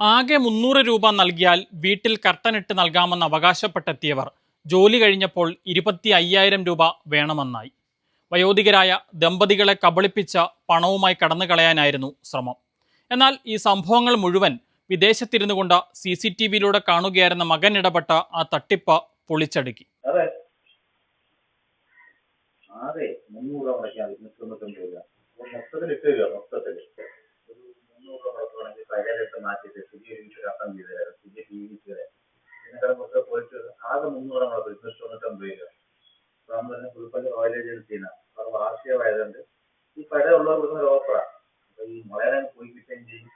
ആകെ മുന്നൂറ് രൂപ നൽകിയാൽ വീട്ടിൽ കർട്ടനിട്ട് നൽകാമെന്ന് അവകാശപ്പെട്ടെത്തിയവർ ജോലി കഴിഞ്ഞപ്പോൾ ഇരുപത്തി അയ്യായിരം രൂപ വേണമെന്നായി. വയോധികരായ ദമ്പതികളെ കബളിപ്പിച്ച പണവുമായി കടന്നു കളയാനായിരുന്നു ശ്രമം. എന്നാൽ ഈ സംഭവങ്ങൾ മുഴുവൻ വിദേശത്തിരുന്നു കൊണ്ട് സി സി ടി വിയിലൂടെ കാണുകയായിരുന്ന മകൻ ഇടപെട്ട ആ തട്ടിപ്പ് പൊളിച്ചടുക്കി. മൊത്തത്തിൽ ഒരു പഴയതൊക്കെ മാറ്റിയിട്ട് പുതിയ വീട്ടിൽ അട്ടം ചെയ്ത് തരാം പുതിയ ടി വി ചെയ്ത് മൊത്തം പോയിട്ട് ആകെ മുന്നൂറ് രൂപ. മുടക്കും ഇരുന്നൂറ്റി തൊണ്ണൂറ്റൊമ്പത് രൂപ നമ്മൾ തന്നെ പുതുപ്പള്ളി ഈ പഴയ ഉള്ളവർ ഒരു ഓഫറാണ് അപ്പൊ ഈ വളരെ പോയി കിട്ടുകയും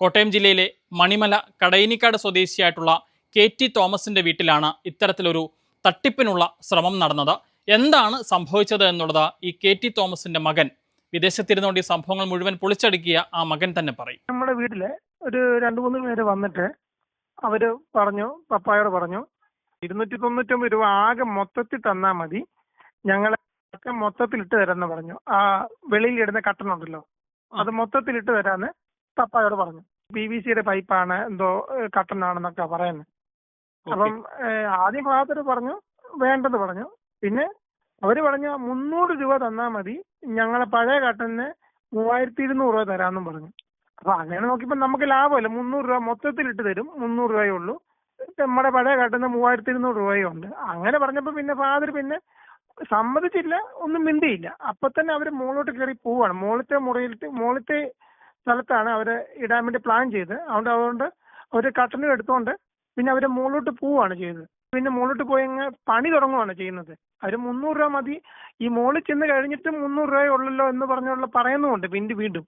കോട്ടയം ജില്ലയിലെ മണിമല കടയിനിക്കാട് സ്വദേശിയായിട്ടുള്ള കെ ടി തോമസിന്റെ വീട്ടിലാണ് ഇത്തരത്തിലൊരു തട്ടിപ്പിനുള്ള ശ്രമം നടന്നത്. എന്താണ് സംഭവിച്ചത് എന്നുള്ളത് ഈ കെ ടി തോമസിന്റെ മകൻ വിദേശത്തിരുന്നുകൊണ്ട് ഈ സംഭവങ്ങൾ മുഴുവൻ പൊളിച്ചടുക്കിയ ആ മകൻ തന്നെ പറയും. നമ്മുടെ വീട്ടിൽ ഒരു രണ്ടു മൂന്ന് പേര് വന്നിട്ട് അവർ പറഞ്ഞു പപ്പായോട് പറഞ്ഞു ഇരുന്നൂറ്റി തൊണ്ണൂറ്റൊമ്പത് രൂപ ആകെ മൊത്തത്തിൽ തന്നാ മതി. ഞങ്ങളെ ഒക്കെ മൊത്തത്തിൽ ഇട്ട് തരാന്ന് പറഞ്ഞു. ആ വെളിയിൽ ഇടുന്ന കട്ടനുണ്ടല്ലോ അത് മൊത്തത്തിൽ ഇട്ട് തരാന്ന് പപ്പായോട് പറഞ്ഞു. പി വി സിയുടെ പൈപ്പാണ് എന്തോ കട്ടനാണെന്നൊക്കെ പറയുന്നത്. അപ്പം ആദ്യം ഫാദർ പറഞ്ഞു വേണ്ടെന്ന് പറഞ്ഞു. പിന്നെ അവർ പറഞ്ഞ മുന്നൂറ് രൂപ തന്നാ മതി ഞങ്ങളെ പഴയ കട്ടന് മൂവായിരത്തി ഇരുന്നൂറ് രൂപ തരാന്നും പറഞ്ഞു. അപ്പൊ അങ്ങനെ നോക്കിയപ്പോ നമുക്ക് ലാഭമല്ല മുന്നൂറ് രൂപ മൊത്തത്തിൽ ഇട്ട് തരും മുന്നൂറ് രൂപയേ ഉള്ളൂ. നമ്മുടെ പഴയ കട്ടന് മൂവായിരത്തി ഇരുന്നൂറ് രൂപയുണ്ട് അങ്ങനെ പറഞ്ഞപ്പോ പിന്നെ ഫാദർ പിന്നെ സമ്മതിച്ചില്ല ഒന്നും മിണ്ടിയില്ല. അപ്പൊ തന്നെ അവർ മുകളിലോട്ട് കയറി പോവാണ്. മുകളിലത്തെ മുറിയിലത്തെ മുകളിലത്തെ സ്ഥലത്താണ് അവർ ഇടാൻ വേണ്ടി പ്ലാൻ ചെയ്ത് അതുകൊണ്ട് അതുകൊണ്ട് അവർ കട്ടനും എടുത്തോണ്ട് പിന്നെ അവർ മുകളിലോട്ട് പോവാണ് ചെയ്തത്. പിന്നെ മുകളിലോട്ട് പോയി അങ്ങ് പണി തുടങ്ങുവാണ് ചെയ്യുന്നത്. അവർ മുന്നൂറ് രൂപ മതി. ഈ മുകളിൽ ചെന്ന് കഴിഞ്ഞിട്ട് മുന്നൂറ് രൂപയേ ഉള്ളല്ലോ എന്ന് പറഞ്ഞുള്ള പറയുന്നുമുണ്ട് പിന്നെ വീണ്ടും.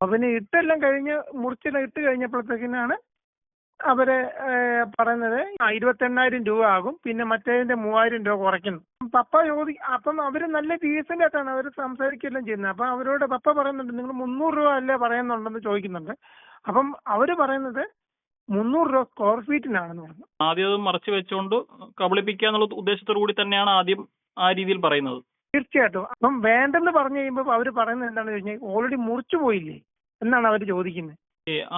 അപ്പൊ പിന്നെ ഇട്ടെല്ലാം കഴിഞ്ഞ് മുറിച്ചെല്ലാം ഇട്ട് കഴിഞ്ഞപ്പോഴത്തേക്കിനാണ് അവർ പറയുന്നത് ആ ഇരുപത്തെണ്ണായിരം രൂപ ആകും. പിന്നെ മറ്റേതിന്റെ മൂവായിരം രൂപ കുറയ്ക്കുന്നു. പപ്പ ചോദി അപ്പം അവർ നല്ല ഡീസന്റ് ആയിട്ടാണ് അവർ സംസാരിക്കുകയെല്ലാം ചെയ്യുന്നത്. അപ്പൊ അവരോട് പപ്പ പറയുന്നുണ്ട് നിങ്ങൾ മുന്നൂറ് രൂപ അല്ലേ പറയുന്നുണ്ടെന്ന് ചോദിക്കുന്നുണ്ട്. അപ്പം അവർ പറയുന്നത് മുന്നൂറ് രൂപ സ്ക്വയർ ഫീറ്റിനാണെന്ന് പറഞ്ഞു. ആദ്യം അത് മറച്ചു വെച്ചുകൊണ്ട് കബളിപ്പിക്കുക എന്നുള്ള ഉദ്ദേശത്തോടു കൂടി തന്നെയാണ് ആദ്യം ആ രീതിയിൽ പറയുന്നത്. തീർച്ചയായിട്ടും. അപ്പം വേണ്ടെന്ന് പറഞ്ഞു കഴിയുമ്പോൾ അവർ പറയുന്നത് എന്താണെന്ന് ചോദിച്ചാൽ ഓൾറെഡി മുറിച്ചു പോയില്ലേ എന്നാണ് അവർ ചോദിക്കുന്നത്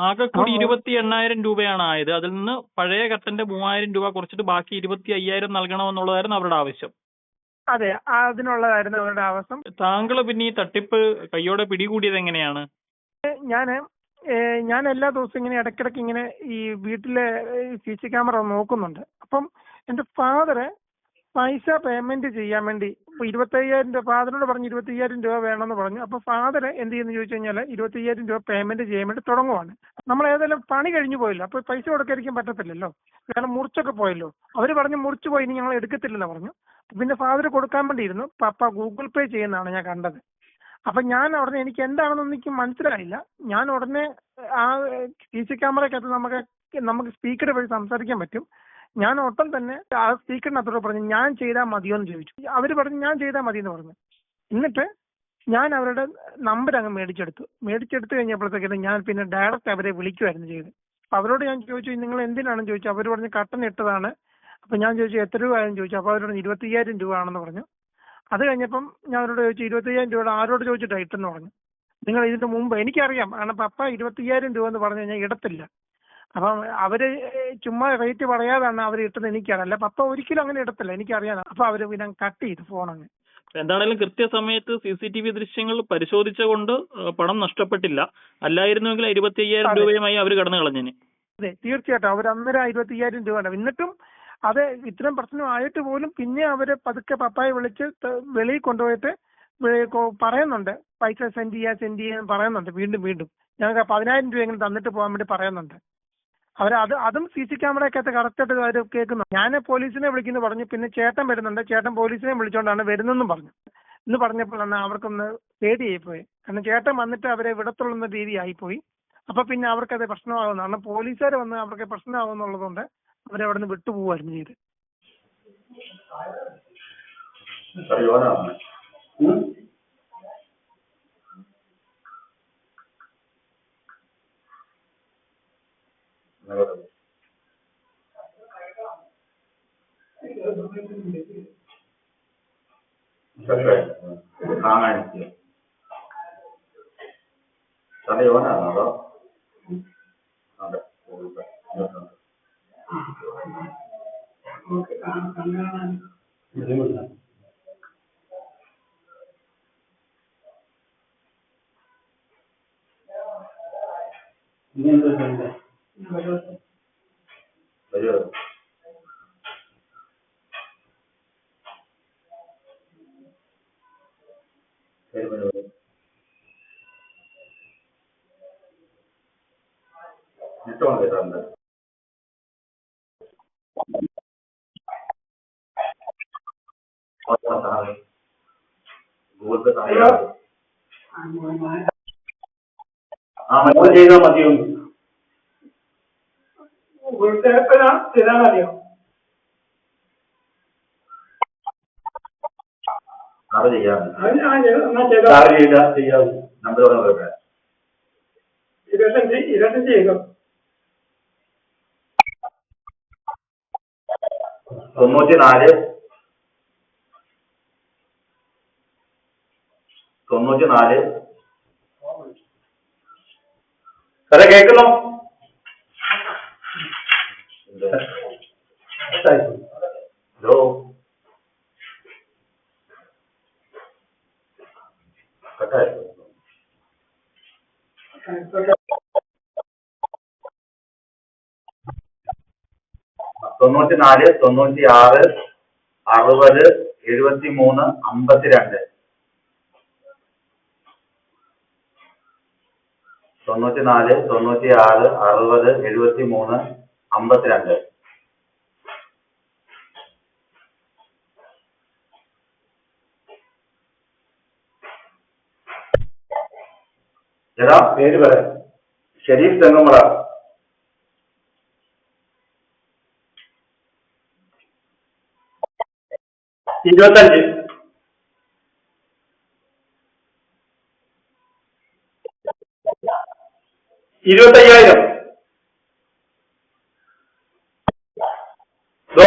ആകെ കൂടി ഇരുപത്തി എണ്ണായിരം രൂപയാണ് ആയത്. അതിൽ നിന്ന് പഴയ കട്ടന്റെ മൂവായിരം രൂപ കുറച്ചിട്ട് ബാക്കി ഇരുപത്തി അയ്യായിരം നൽകണമെന്നുള്ളതായിരുന്നു അവരുടെ ആവശ്യം. അതെ അതിനുള്ളതായിരുന്നു അവരുടെ ആവശ്യം. താങ്കൾ പിന്നെ ഈ തട്ടിപ്പ് കയ്യോടെ പിടികൂടിയത് എങ്ങനെയാണ്? ഏഹ് ഞാൻ എല്ലാ ദിവസവും ഇങ്ങനെ ഇടയ്ക്കിടയ്ക്ക് ഇങ്ങനെ ഈ വീട്ടിലെ സി സി ക്യാമറ നോക്കുന്നുണ്ട്. അപ്പം എന്റെ ഫാദറ് പൈസ പേയ്മെന്റ് ചെയ്യാൻ വേണ്ടി ഇപ്പൊ ഇരുപത്തയ്യായിരം രൂപ ഫാദറിനോട് പറഞ്ഞു ഇരുപത്തയ്യായിരം രൂപ വേണമെന്ന് പറഞ്ഞു. അപ്പൊ ഫാദർ എന്ത് ചെയ്യുന്നു ചോദിച്ചു കഴിഞ്ഞാൽ ഇരുപത്തയ്യായിരം രൂപ പേയ്മെന്റ് ചെയ്യാൻ വേണ്ടി തുടങ്ങുവാണ്. നമ്മൾ ഏതായാലും പണി കഴിഞ്ഞു പോയല്ലോ. അപ്പൊ പൈസ കൊടുക്കാതിരിക്കാൻ പറ്റത്തില്ലല്ലോ. കാരണം മുറിച്ചൊക്കെ പോയല്ലോ. അവർ പറഞ്ഞു മുറിച്ചു പോയി ഇനി ഞങ്ങൾ എടുക്കത്തില്ലെന്ന് പറഞ്ഞു. പിന്നെ ഫാദർ കൊടുക്കാൻ വേണ്ടിയിരുന്നു പപ്പ ഗൂഗിൾ പേ ചെയ്യുന്നതാണ് ഞാൻ കണ്ടത്. അപ്പൊ ഞാൻ ഉടനെ എനിക്ക് എന്താണെന്നൊന്നും എനിക്ക് മനസ്സിലായില്ല. ഞാൻ ഉടനെ ആ സി സി ക്യാമറക്കകത്ത് നമുക്ക് നമുക്ക് സ്പീക്കറെ വഴി സംസാരിക്കാൻ പറ്റും. ഞാൻ ഒട്ടും തന്നെ ആ സ്പീക്കറിനകത്തോട് പറഞ്ഞു ഞാൻ ചെയ്താൽ മതിയോ എന്ന് ചോദിച്ചു. അവർ പറഞ്ഞു ഞാൻ ചെയ്താൽ മതി എന്ന് പറഞ്ഞു. എന്നിട്ട് ഞാൻ അവരുടെ നമ്പർ അങ്ങ് മേടിച്ചെടുത്തു. മേടിച്ചെടുത്ത് കഴിഞ്ഞപ്പോഴത്തേക്കും ഞാൻ പിന്നെ ഡയറക്റ്റ് അവരെ വിളിക്കുമായിരുന്നു ചെയ്ത്. അപ്പൊ അവരോട് ഞാൻ ചോദിച്ചു നിങ്ങൾ എന്തിനാണെന്ന് ചോദിച്ചു? അവർ പറഞ്ഞു കട്ടൻ ഇട്ടതാണ്. അപ്പൊ ഞാൻ ചോദിച്ചു എത്ര രൂപ ആയെന്ന് ചോദിച്ചു. അപ്പൊ അവരോട് ഇരുപത്തി അയ്യായിരം രൂപ ആണെന്ന് പറഞ്ഞു. അത് കഴിഞ്ഞപ്പം ഞാൻ അവരോട് ചോദിച്ചു ഇരുപത്തയ്യായിരം രൂപയുടെ ആരോട് ചോദിച്ചിട്ടാണ് ഇട്ടെന്ന് പറഞ്ഞു. നിങ്ങൾ ഇതിന്റെ മുമ്പ് എനിക്കറിയാം കാരണം പപ്പ ഇരുപത്തയ്യായിരം രൂപ എന്ന് പറഞ്ഞു കഴിഞ്ഞാൽ ഇടത്തില്ല. അപ്പം അവർ ചുമ്മാ റേറ്റ് പറയാതാണ് അവർ ഇട്ടത് എനിക്കറിയാം അല്ല പപ്പ ഒരിക്കലും അങ്ങനെ ഇടത്തില്ല എനിക്കറിയാം. അപ്പൊ അവർ പിന്നെ കട്ട് ചെയ്തു ഫോൺ അങ്ങ് എന്താണെങ്കിലും കൃത്യസമയത്ത് സി സി ടി വി ദൃശ്യങ്ങൾ പരിശോധിച്ചുകൊണ്ട് പണം നഷ്ടപ്പെട്ടില്ല. അല്ലായിരുന്നുവെങ്കിൽ ഇരുപത്തി അയ്യായിരം രൂപയുമായി അവർ കടന്നു കളഞ്ഞേനെ അതെ തീർച്ചയായിട്ടും. അവർ അന്നേരം ഇരുപത്തി അയ്യായിരം രൂപ എന്നിട്ടും അത് ഇത്രയും പ്രശ്നം ആയിട്ട് പോലും പിന്നെ അവർ പതുക്കെ പപ്പായെ വിളിച്ച് വെളിയിൽ കൊണ്ടുപോയിട്ട് പറയുന്നുണ്ട്. പൈസ സെൻഡ് ചെയ്യാ സെൻഡ് ചെയ്യാന്ന് പറയുന്നുണ്ട്. വീണ്ടും വീണ്ടും. ഞങ്ങൾക്ക് പതിനായിരം രൂപയെങ്കിലും തന്നിട്ട് പോകാൻ വേണ്ടി പറയുന്നുണ്ട്. അവർ അത് അതും സി സി ക്യാമറയ്ക്കകത്ത് കറക്റ്റായിട്ട് അവർ കേൾക്കുന്നു. ഞാൻ പോലീസിനെ വിളിക്കുന്നു പറഞ്ഞു. പിന്നെ ചേട്ടൻ വരുന്നുണ്ട്. ചേട്ടൻ പോലീസിനെ വിളിച്ചുകൊണ്ടാണ് വരുന്നെന്നും പറഞ്ഞു. എന്ന് പറഞ്ഞപ്പോഴാണ് അവർക്കൊന്ന് പേടിയായിപ്പോയി കാരണം ചേട്ടൻ വന്നിട്ട് അവരെ വിടത്തുള്ളുന്ന രീതി ആയിപ്പോയി അപ്പൊ പിന്നെ അവർക്കത് പ്രശ്നമാകുന്നു കാരണം പോലീസുകാർ വന്ന് അവർക്ക് പ്രശ്നമാകുന്നുള്ളതുകൊണ്ട് അവരവിടെ നിന്ന് വിട്ടുപോവായിരുന്നു ചെയ്ത്. തലയോനാണോ അതോ അതെ Oke. Ini yang terbaik. പേ സഹായിക്കാം ആ ചെയ്താൽ മതിയോ? സാറ് ചെയ്യാം. എന്നാ ചെയ്തോ? സാറ് ചെയ്യാം. നമ്പർ പറഞ്ഞു കൊടുക്കാം ഇരുപത്തഞ്ച് ഇരുപത്തഞ്ച് ചെയ്തോ. തൊണ്ണൂറ്റി നാല് തൊണ്ണൂറ്റി നാല് സാറേ കേൾക്കുന്നു ഹലോ തൊണ്ണൂറ്റിനാല് തൊണ്ണൂറ്റി നാല് തൊണ്ണൂറ്റി ആറ് അറുപത് എഴുപത്തി മൂന്ന് അമ്പത്തിരണ്ട്. തൊണ്ണൂറ്റി നാല് തൊണ്ണൂറ്റി ആറ് അറുപത് എഴുപത്തി മൂന്ന് അമ്പത്തിരണ്ട്. എടാ പേര് പറ. ഷരീഫ് തെങ്ങുമള ഇരുപത്തഞ്ച്. ഇരുപത്തയ്യായിരം. ഇതോ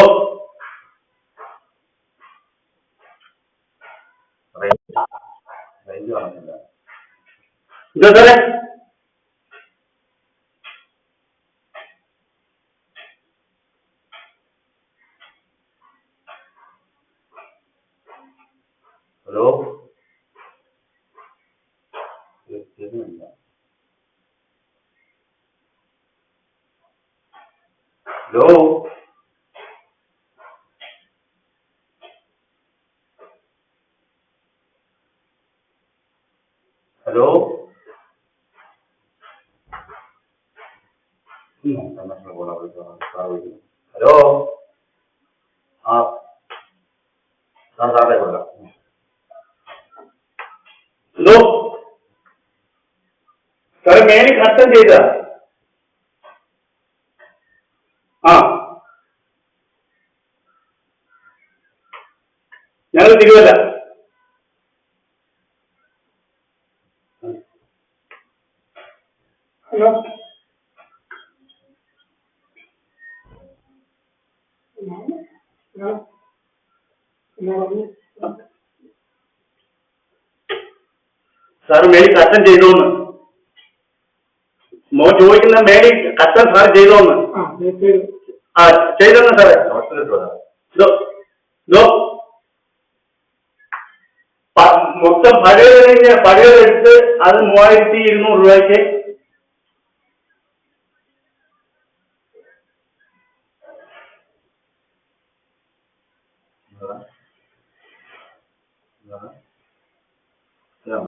സാറേ ഹലോ കേൾക്കുന്നില്ല ഹലോ ഹലോ ഹലോ ആ ആ സാറേ കൊള്ളാം എന്തോ സാറേ മേനി കട്ടം ചെയ്ത ആ. ഞങ്ങൾ തിരുവല്ല. ഹലോ. സാർ മേനി കട്ടൻ ചെയ്തോന്ന്. മോൻ ചോദിക്കുന്ന മേടി കട്ടം സാർ ചെയ്തോന്ന്. ആ ചെയ്തു. ആ ചെയ്തെന്ന് സാറേ. മൊത്തം പഴയ പ- മൊത്തം പഴയത് പഴയതെടുത്ത് അത് മൂവായിരത്തി ഇരുന്നൂറ് രൂപയ്ക്ക്